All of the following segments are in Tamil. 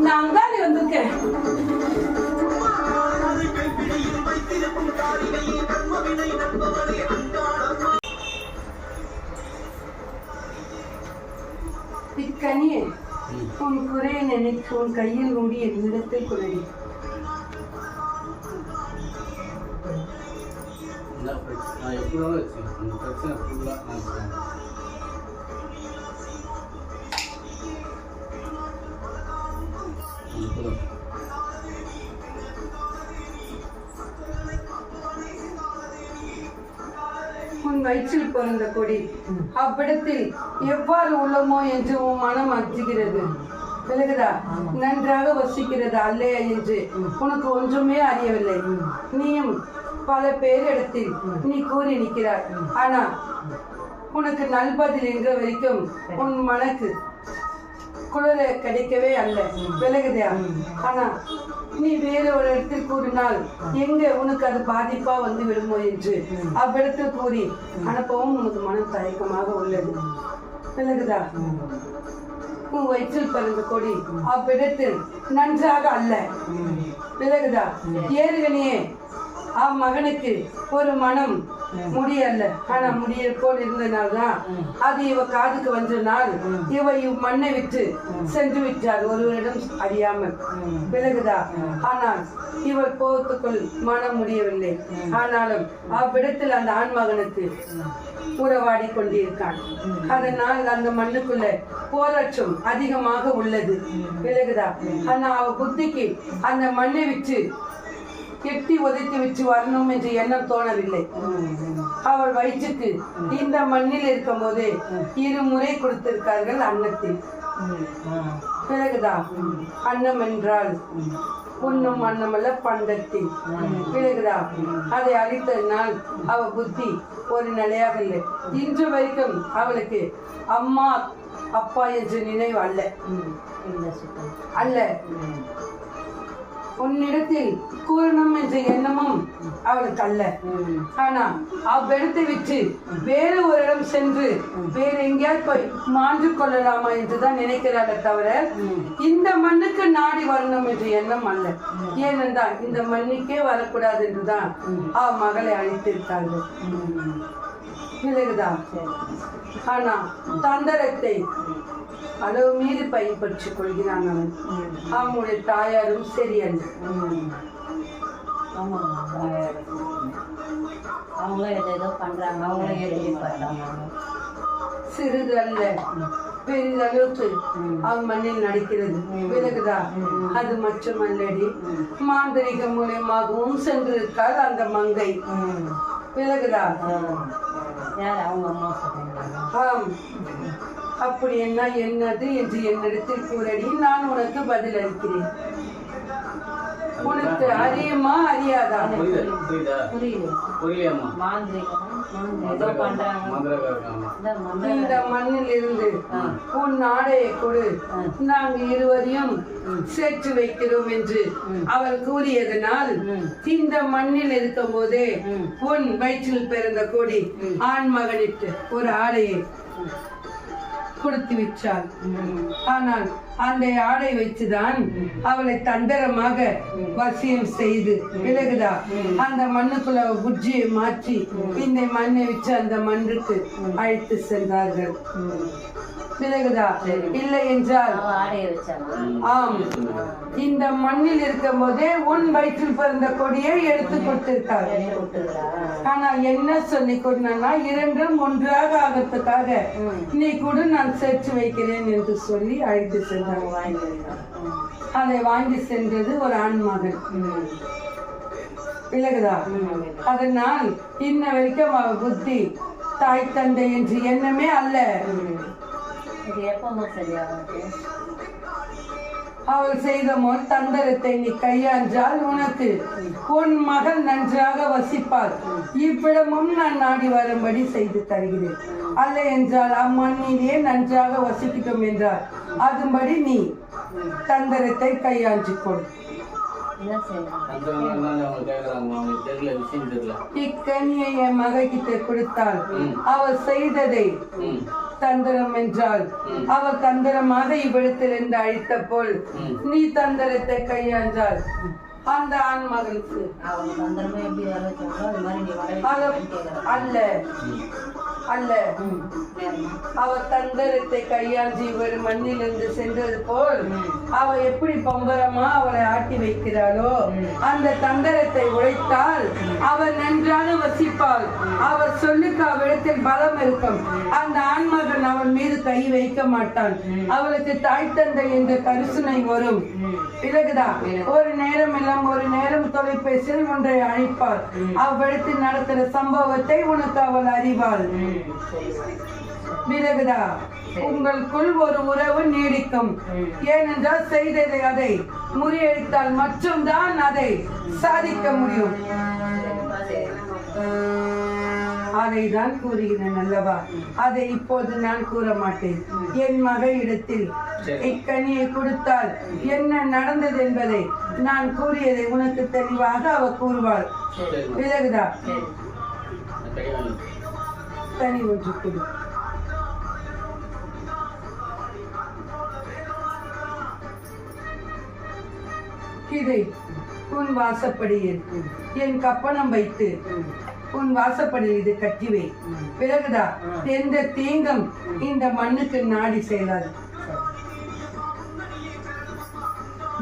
நான் உன் குறையை நினைத்து உன் கையில் மூடி என்னிடத்தில் குறை நான் எப்படி வேணாலும் அந்த பிரச்சனை ஃபுல்லாக நான் சொல்லுங்க. உன் வயிற்றில் பிறந்த கொடி அவ்விடத்தில் எவ்வாறு உள்ளமோ என்று உன் மனம் அஞ்சுகிறது. விலகுதா? நன்றாக வசிக்கிறது அல்லையா என்று உனக்கு ஒன்றுமே அறியவில்லை. நீயும் பல பேரிடத்தில் நீ கூறி நிற்கிறாய் ஆனா உனக்கு நல்பதில் என்ற வரைக்கும்? உன் மனக்கு குளிர கிடைக்கவே அல்ல. விலகுதா? ஆனா நீ வேற ஒரு இடத்தில் கூறினால் எங்க உனக்கு அது பாதிப்பா வந்து விடுமோ என்று அவ்விடத்தில் கூறி அனுப்பவும் உனக்கு மனம் தயக்கமாக உள்ளது. விலகுதா? உன் வயிற்றில் பிறந்த கொடி அவ்விடத்தில் நன்றாக அல்ல. விலகுதா? ஏறுகனியே அம்மகனுக்கு ஒரு மனம் முடியல்ல ஆனா முடிய போல் இருந்தனால்தான் அது இவ காதுக்கு வந்த நாள் இவ இவ் மண்ணை விட்டு சென்று விட்டார். ஒருவரிடம் அறியாமல் விலகுதா? ஆனால் இவள் போகத்துக்குள் மனம் முடியவில்லை. ஆனாலும் அவ்விடத்தில் அந்த ஆண்மகனுக்கு உறவாடி கொண்டிருக்கான் அதனால் அந்த மண்ணுக்குள்ள போராட்டம் அதிகமாக உள்ளது. விலகுதா? ஆனா அவ புத்திக்கு அந்த மண்ணை விட்டு எட்டி உதைத்து வச்சு வரணும் என்ற எண்ணம் தோணவில்லை அவள் வயிற்றுக்கு இந்த மண்ணில் இருக்கும் போதே இருமுறை கொடுத்திருக்கார்கள் அன்னத்தில் பிறகுதா அன்னம் என்றால் உண்ணும் அன்னமல்ல பண்டத்தில் பிறகுதா அதை அழித்ததினால் அவ புத்தி ஒரு நிலையாக இல்லை இன்று வரைக்கும் அவளுக்கு அம்மா அப்பா என்ற நினைவு அல்ல அல்ல உன்னிடத்தில் கூறணும் என்ற எண்ணமும் அவளுக்கு அல்ல. ஆனா அவ்விடத்தை விட்டு வேறு ஒரு இடம் சென்று வேற எங்கேயாவது போய் மாண்டு கொள்ளலாமா என்றுதான் நினைக்கிறாளே தவிர இந்த மண்ணுக்கு நாடி வரணும் என்ற எண்ணம் அல்ல. ஏனென்றால் இந்த மண்ணுக்கே வரக்கூடாது என்றுதான் அவ மகளை அழைத்திருக்கார்கள் விலகுதா? ஆனா தந்தரத்தை அளவு மீது பயன்படுத்திக் கொள்கிறான் அவன். அவனுடைய தாயாரும் சரியல்ல அவங்களும் ஏதோ பண்றாங்க. அவங்களும் எழுதி பண்றாங்க. சிறிது அல்ல. பெரிதளவுக்கு அவன் மண்ணில் நடக்கிறது. விலகுதா? அது மட்டுமல்லடி மாந்திரிக மூலியமாகவும் சென்றிருக்கார் அந்த மங்கை. விலகுதா? யார்? அவங்க அம்மா ஆம். அப்படி என்ன என்னது என்று என்னிடத்தில் கூறடி நான் உனக்கு பதில் அளிக்கிறேன் உனக்கு அறியுமா அறியாதா? இந்த மண்ணில் இருந்து உன் ஆடையை கொடு. நாங்கள் இருவரையும் சேர்த்து வைக்கிறோம் என்று அவள் கூறியதனால் இந்த மண்ணில் இருக்கும் போதே உன் வயிற்றில் பிறந்த கொடி ஆண் மகனிட்டு ஒரு ஆடையை கொடுத்து விற்றாள் ஆனால் அந்த ஆடை வைத்துதான் அவளை தந்திரமாக வசியம் செய்து விலகுதா? அந்த மண்ணுக்குள்ள புஜ்ஜியை மாற்றி இந்த மண்ணை வச்சு அந்த மண்ணுக்கு அழைத்து சென்றார்கள். விலகுதா இல்லை என்றால்? ஆம். இந்த மண்ணில் இருக்கும் போதே உன் வயிற்றில் பிறந்த கொடியை எடுத்து கொடுத்திருக்கார். ஆனா என்ன சொல்லி கொடுனா இரண்டும் ஒன்றாக ஆகிறதுக்காக நீ கூட நான் சேர்த்து வைக்கிறேன் என்று சொல்லி அழைத்து சென்றார். வாங்கி அதை வாங்கி சென்றது ஒரு ஆண் மகன். விலகுதா? அதனால் இன்ன வரைக்கும் புத்தி தாய் தந்தை என்று எண்ணமே அல்ல. இது எப்போ சரியாகும் அவள் செய்த மொத் தந்திரத்தை நீ கையாண்டால் உனக்கு உன் மகள் நன்றாக வசிப்பாள். இவ்விடமும் நான் நாடி வரும்படி செய்து தருகிறேன். அல்ல என்றால் அம்மண்ணிலே நன்றாக வசிக்கட்டும் என்றால் அதுபடி நீ தந்திரத்தை கையாண்டு தெரியல இக்கனியை என் மகைக்கிட்ட கொடுத்தால் அவர் செய்ததை தந்திரம் என்றால் அவர் தந்திரமாக இவ்விடத்திலிருந்து அழித்த போல் நீ தந்திரத்தை கையாண்டால் அந்த ஆண் கேக்குறேன். அல்ல. அல்ல. அவர் தந்தரத்தை கையாண்டு இவர் மண்ணிலிருந்து சென்றது போல் அவ எப்படி பம்பரமா அவளை ஆட்டி வைக்கிறாளோ அந்த தந்தரத்தை உழைத்தால் அவர் நன்றாக வசிப்பாள் அவர் சொல்லுக்கு அவளிடத்தில் பலம் இருக்கும். அந்த ஆண்மகன் அவன் மீது கை வைக்க மாட்டான். அவளுக்கு தாய் தந்தை என்ற கரிசனை வரும். விலகுதா ஒரு நேரம் எல்லாம் ஒரு நேரம் தொலைபேசியில் ஒன்றை அழைப்பாள் அவ்விடத்தில் நடத்துற சம்பவத்தை உனக்கு அவள் அறிவாள். விலகுதா உங்களுக்குள் ஒரு உறவு நீடிக்கும். ஏனென்றால் செய்ததை அதை முறியடித்தால் மட்டும்தான் அதை சாதிக்க முடியும். அதை தான் கூறுகிறேன் அல்லவா? அதை இப்போது நான் கூற மாட்டேன். என் மகளிடத்தில் இக்கனியை கொடுத்தால் என்ன நடந்தது என்பதை நான் கூறியதை உனக்கு தெளிவாக அவ கூறுவாள். விலகுதா தனி ஒன்று கொடு. இதை உன் வாசப்படியில் என் கப்பனம் வைத்து உன் வாசப்படியில் இது கட்டிவை பிறகுதா எந்த தீங்கம் இந்த மண்ணுக்கு நாடி செல்லாது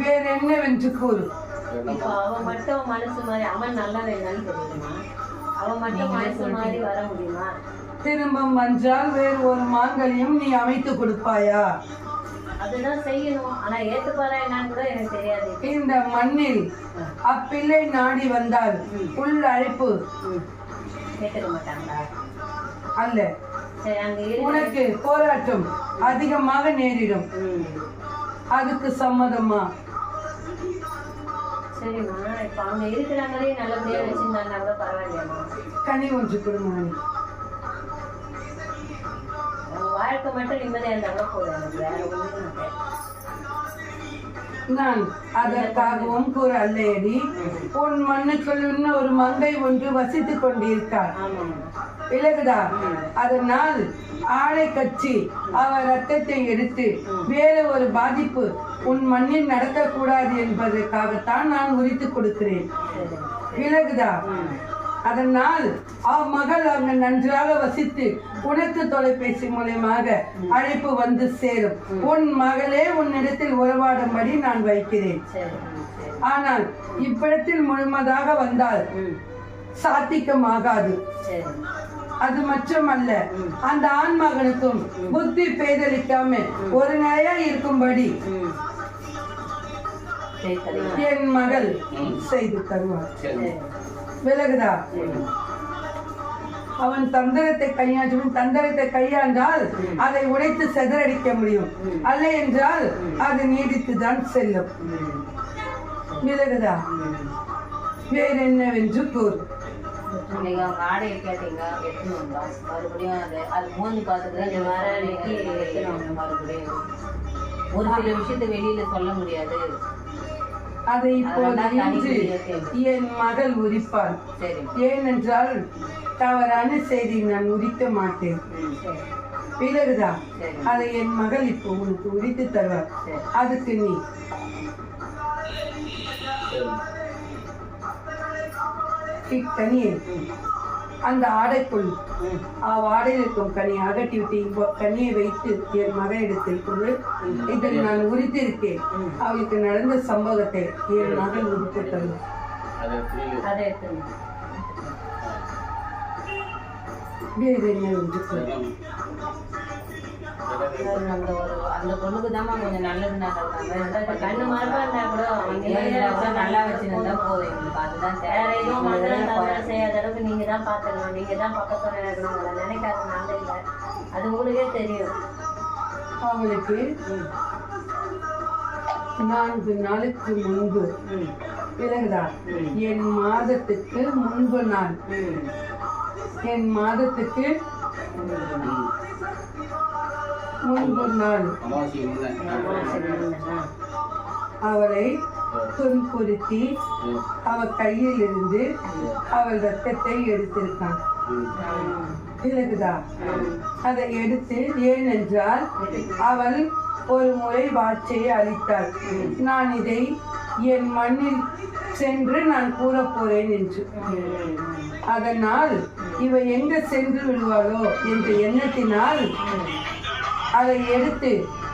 வேற என்னவென்று கூறு அவன் மட்டும் மனசு மாதிரி அவன் நல்லா வேணாலும் திரும்பம் வந்தால் வேறு ஒரு மாங்கல்யம் நீ அமைத்து கொடுப்பாயா? அதுதான் செய்யணும். ஆனா ஏத்துப்பாரா என்னன்னு கூட எனக்கு தெரியாது. இந்த மண்ணில் அப்பிள்ளை நாடி வந்தால் உள் அழைப்பு அல்ல. உனக்கு போராட்டம் அதிகமாக நேரிடும். அதுக்கு சம்மதமா? இப்ப அவங்க இருக்கிறாங்களே நல்லபடியா வச்சிருந்தாங்கன்னா கூட பரவாயில்லையாம்மா கனி கொடுங்க அவங்க வாழ்க்கை மட்டும் நிம்மதியா இருந்தா கூட போதும். வேற இல்லை. நான் அதற்காகவும் கூற அல்லையடி உன் மண்ணுக்குள் இன்னும் ஒரு மங்கை ஒன்று வசித்துக் கொண்டிருக்காள் விலகுதா அதனால் ஆளை கட்சி அவர் ரத்தத்தை எடுத்து வேறு ஒரு பாதிப்பு உன் மண்ணில் நடக்கக்கூடாது என்பதற்காகத்தான் நான் உரித்து கொடுக்கிறேன். விலகுதா அதனால் மகள் அங்கு நன்றாக வசித்து உனக்கு தொலைபேசி மூலயமாக அழைப்பு வந்து சேரும். உன் மகளே உன்னிடத்தில் உறவாடும்படி நான் வைக்கிறேன். ஆனால் இவ்விடத்தில் முழுமதாக வந்தால் சாத்திக்கமாகாது அது மட்டுமல்ல அந்த ஆண் மகனுக்கும் புத்தி பேதலிக்காம ஒரு நிலையா இருக்கும்படி என் மகள் செய்து தருவார். விலகுதா? அவன் தந்திரத்தை கையாண்டுவன் தந்திரத்தை கையாண்டால் அதை உடைத்து செதறடிக்க முடியும். அல்ல என்றால் அது நீடித்துதான் செல்லும். விலகுதா? வேற என்னவென்று கூறு. நீங்க அவங்க ஆடையை கேட்டீங்க எடுத்துன்னு வந்தோம் மறுபடியும் அது அது மூஞ்சி பார்த்துட்டு எடுத்துன்னு வந்தோம் மறுபடியும். ஒரு சில விஷயத்தை வெளியில சொல்ல முடியாது. அதை இப்போது இன்று என் மகள் உரிப்பாள். ஏனென்றால் தவறான செய்தி நான் உரிக்க மாட்டேன். சரி. அதை என் மகள் இப்போ உனக்கு உரித்து தருவார். அதுக்கு நீ. இக்கனியை அந்த ஆடைக்குள் அவ் ஆடையில் இருக்கும் கனியை அகட்டி விட்டு இந்த கனியை வைத்து என் மகளிடத்தில் கொண்டு இதை நான் உரித்திருக்கேன். அவளுக்கு நடந்த சம்பவத்தை என் மகள் உரித்து எடுத்துங்க வேறு என்ன என்று ஒரு அந்த பொண்ணுக்கு தாம்மா கொஞ்சம் நல்லது நடந்தாங்க இப்ப கண்ணு மரபா இருந்தா கூட அவங்க ஏழு நல்லா வச்சிருந்தா போதும். எங்களுக்கு. அதுதான் வேற தேவை எதுவும் உங்களுக்கு மந்திரம் தான் குறை. தந்திரம் செய்யாத அளவுக்கு நீங்க தான் பாத்துக்கணும். நீங்க தான் பக்கத்துல இருக்கணும் உங்களை நினைக்காத நாள் இல்லை. அது உங்களுக்கே தெரியும். அவளுக்கு நான்கு நாளுக்கு முன்பு விலகுதா என் மாதத்துக்கு முன்பு நாள். ம். என் மாதத்துக்கு. முன்பு நாள். அவளை துன்புறுத்தி பொருத்தி அவ கையில் இருந்து அவள் ரத்தத்தை எடுத்திருக்கான். விலகுதா அதை எடுத்து ஏனென்றால் அவள் ஒரு முறை வார்த்தையை அளித்தாள் நான் இதை என் மண்ணில் சென்று நான் கூற போறேன் என்று. அதனால் இவ எங்க சென்று விடுவாளோ என்ற எண்ணத்தினால் அதை எடுத்து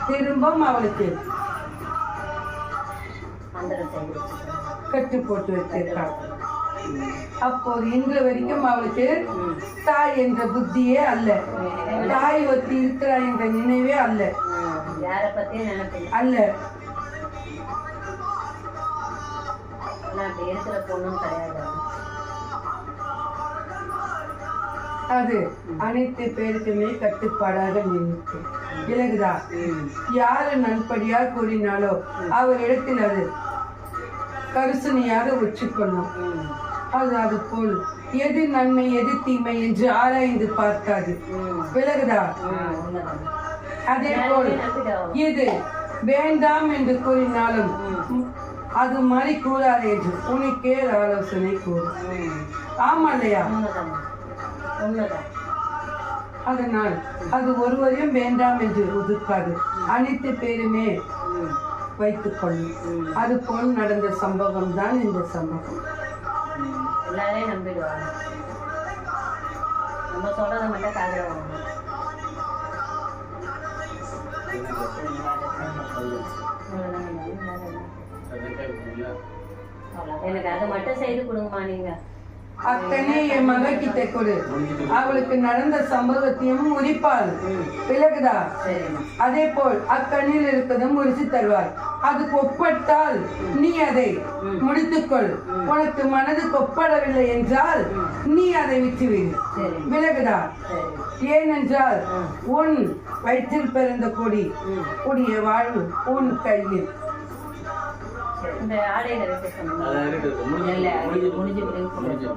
திரும்பவும் அவளுக்கு கட்டு போட்டு வச்சிருக்காள் அப்போது இன்று வரைக்கும் அவளுக்கு தாய் என்ற புத்தியே அல்ல. தாய் ஒத்தி இருக்கிறாய் என்ற நினைவே அல்ல. யாரை அல்ல. ஆனா இருக்கிற பொண்ணும் கிடையாது. அது அனைத்து பேருக்குமே கட்டுப்பாடாக நினைத்து விலகுதா? யாரு நண்படியா கூறினாலோ அவரிடத்தில் அது கருசனையாக வச்சுக்கொள்ளும் அது அது போல் எது நன்மை எது தீமை என்று ஆராய்ந்து பார்க்காது. விலகுதா? அதே போல் இது வேண்டாம் என்று கூறினாலும் அது மாதிரி கூறாது என்று உனக்கே ஆலோசனை கூறும். ஆமா இல்லையா? உண்மைதான் அதனால் அது ஒருவரையும் வேண்டாம் என்று ஒதுக்காது அனைத்து பேருமே வைத்துக் கொள்ளும் அது போல் நடந்த சம்பவம் தான் இந்த சம்பவம். எல்லாரையும் நம்பிடுவாங்க. நம்ம சொல்றத மட்டும் காதல வாங்கணும் எனக்கு அதை மட்டும் செய்து கொடுங்கம்மா நீங்க. அத்தனை என் மக கிட்ட கொடு. அவளுக்கு நடந்த சம்பவத்தையும் உரிப்பாள் விலகுதா அதே போல் அக்கண்ணில் இருப்பதும் முடிச்சு தருவார் அது கொப்பட்டால் நீ அதை முடித்துக்கொள். உனக்கு மனது கொப்படவில்லை என்றால் நீ அதை விட்டுவிடு. விலகுதா ஏனென்றால் உன் வயிற்றில் பிறந்த கொடி உடைய வாழ்வு உன் கையில். இந்த ஆடையில வைக்க சொன்னீங்க. முடிஞ்சு- பிறகு.